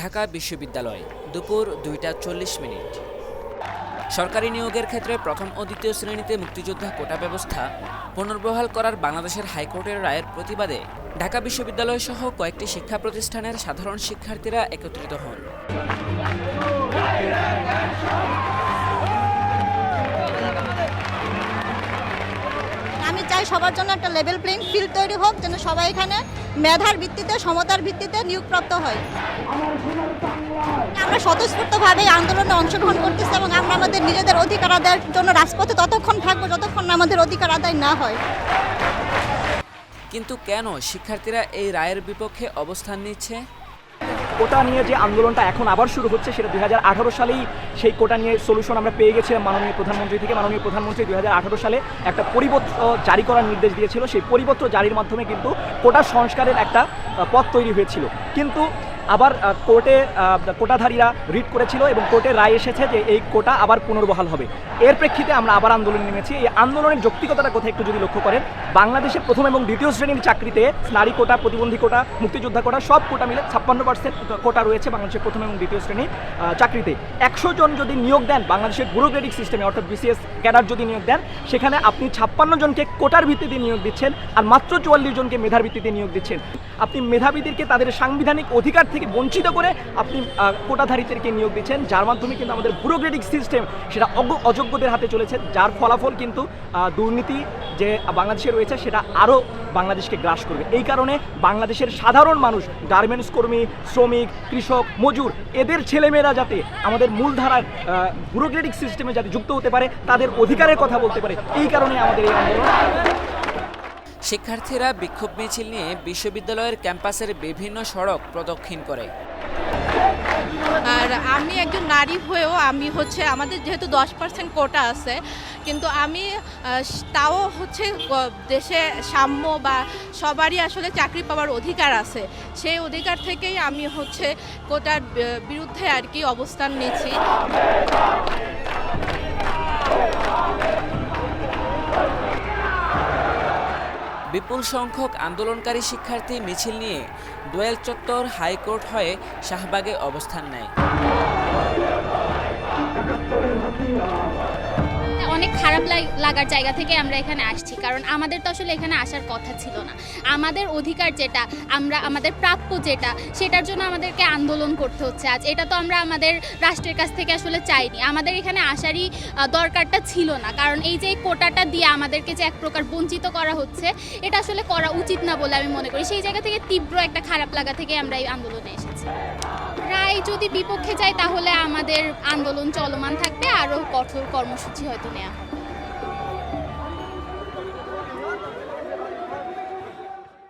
ঢাকা বিশ্ববিদ্যালয়, দুপুর দুইটা চল্লিশ মিনিট। সরকারি নিয়োগের ক্ষেত্রে প্রথম ও দ্বিতীয় শ্রেণীতে মুক্তিযোদ্ধা কোটা ব্যবস্থা পুনর্বহাল করার বাংলাদেশের হাইকোর্টের রায়ের প্রতিবাদে ঢাকা বিশ্ববিদ্যালয় সহ কয়েকটি শিক্ষা প্রতিষ্ঠানের সাধারণ শিক্ষার্থীরা একত্রিত হন। চাই সবার জন্য একটা লেভেল প্লেইং ফিল্ড তৈরি হোক, যেন সবাই এখানে মেধার ভিত্তিতে, সমতার ভিত্তিতে নিয়োগপ্রাপ্ত হয়। আমরা স্বতঃস্ফূর্তভাবে আন্দোলনে অংশগ্রহণ করতেছি এবং আমরা আমাদের নিজেদের অধিকার আদায়ের জন্য রাজপথে ততক্ষণ থাকব, যতক্ষণ না আমাদের অধিকার আদায় না হয়। কিন্তু কেন শিক্ষার্থীরা এই রায়ের বিপক্ষে অবস্থান নিচ্ছে? কোটা নিয়ে যে আন্দোলনটা এখন আবার শুরু হচ্ছে, সেটা দু হাজার আঠারো সালেই সেই কোটা নিয়ে সলিউশন আমরা পেয়ে গেছিলাম মাননীয় প্রধানমন্ত্রী থেকে। মাননীয় প্রধানমন্ত্রী দু হাজার আঠারো সালে একটা পরিপত্র জারি করার নির্দেশ দিয়েছিল। সেই পরিপত্র জারির মাধ্যমে কিন্তু কোটা সংস্কারের একটা পথ তৈরি হয়েছিল। কিন্তু আবার কোর্টে কোটাধারীরা রিট করেছিল এবং কোর্টে রায় এসেছে যে এই কোটা আবার পুনর্বহাল হবে। এর প্রেক্ষিতে আমরা আবার আন্দোলনে নেমেছি। এই আন্দোলনের যৌক্তিকতাটা কোথায় একটু যদি লক্ষ্য করেন, বাংলাদেশে প্রথম এবং দ্বিতীয় শ্রেণির চাকরিতে নারী কোটা, প্রতিবন্ধী কোটা, মুক্তিযোদ্ধা কোটা সব কোটা মিলে ছাপ্পান্ন পার্সেন্ট কোটা রয়েছে বাংলাদেশের প্রথম এবং দ্বিতীয় শ্রেণির চাকরিতে। একশো জন যদি নিয়োগ দেন বাংলাদেশের ব্যুরোক্রেটিক সিস্টেমে অর্থাৎ বিসিএস ক্যাডার যদি নিয়োগ দেন, সেখানে আপনি ছাপ্পান্ন জনকে কোটার ভিত্তিতে নিয়োগ দিচ্ছেন আর মাত্র চুয়াল্লিশ জনকে মেধার ভিত্তিতে নিয়োগ দিচ্ছেন। আপনি মেধাবীদেরকে তাদের সাংবিধানিক অধিকার থেকে বঞ্চিত করে আপনি কোটাধারীদেরকে নিয়োগ দিচ্ছেন, যার মাধ্যমে কিন্তু আমাদের ব্যুরোক্রেটিক সিস্টেম সেটা অযোগ্যদের হাতে চলেছে, যার ফলাফল কিন্তু দুর্নীতি যে বাংলাদেশে রয়েছে সেটা আরও বাংলাদেশকে গ্রাস করবে। এই কারণে বাংলাদেশের সাধারণ মানুষ গার্মেন্টস কর্মী, শ্রমিক, কৃষক, মজুর, এদের ছেলেমেয়েরা যাতে আমাদের মূলধারার ব্যুরোক্রেটিক সিস্টেমে যাতে যুক্ত হতে পারে, তাদের অধিকারের কথা বলতে পারে, এই কারণে আমাদের এই আন্দোলন। শিক্ষার্থীরা বিক্ষোভ মিছিল নিয়ে বিশ্ববিদ্যালয়ের ক্যাম্পাসের বিভিন্ন সড়ক প্রদক্ষিণ করে। আর আমি একজন নারী হয়েও আমি হচ্ছে আমাদের যেহেতু দশ পার্সেন্ট কোটা আছে, কিন্তু আমি তাও হচ্ছে দেশে সাম্য বা সবারই আসলে চাকরি পাওয়ার অধিকার আছে। সেই অধিকার থেকেই আমি হচ্ছে কোটার বিরুদ্ধে আর কি অবস্থান নিচ্ছি বিপুল সংখ্যক আন্দোলনকারী শিক্ষার্থী মিছিল নিয়ে দোয়েল চত্বর হাইকোর্ট হয়ে শাহবাগে অবস্থান নেয়। অনেক খারাপ লাগ- লাগার জায়গা থেকে আমরা এখানে আসছি। কারণ আমাদের তো আসলে এখানে আসার কথা ছিল না। আমাদের অধিকার যেটা, আমরা, আমাদের প্রাপ্য যেটা, সেটার জন্য আমাদেরকে আন্দোলন করতে হচ্ছে। আজ এটা তো আমরা আমাদের রাষ্ট্রের কাছ থেকে আসলে চাইনি। আমাদের এখানে আসারই দরকারটা ছিল না। কারণ এই যে কোটাটা দিয়ে আমাদেরকে যে এক প্রকার বঞ্চিত করা হচ্ছে, এটা আসলে করা উচিত না বলে আমি মনে করি। সেই জায়গা থেকে তীব্র একটা খারাপ লাগা থেকে আমরা এই আন্দোলনে এসেছি। যদি বিপক্ষে যায় তাহলে আমাদের আন্দোলন চলমান থাকবে আরও কঠোর কর্মসূচি হয়তো নেওয়া হবে।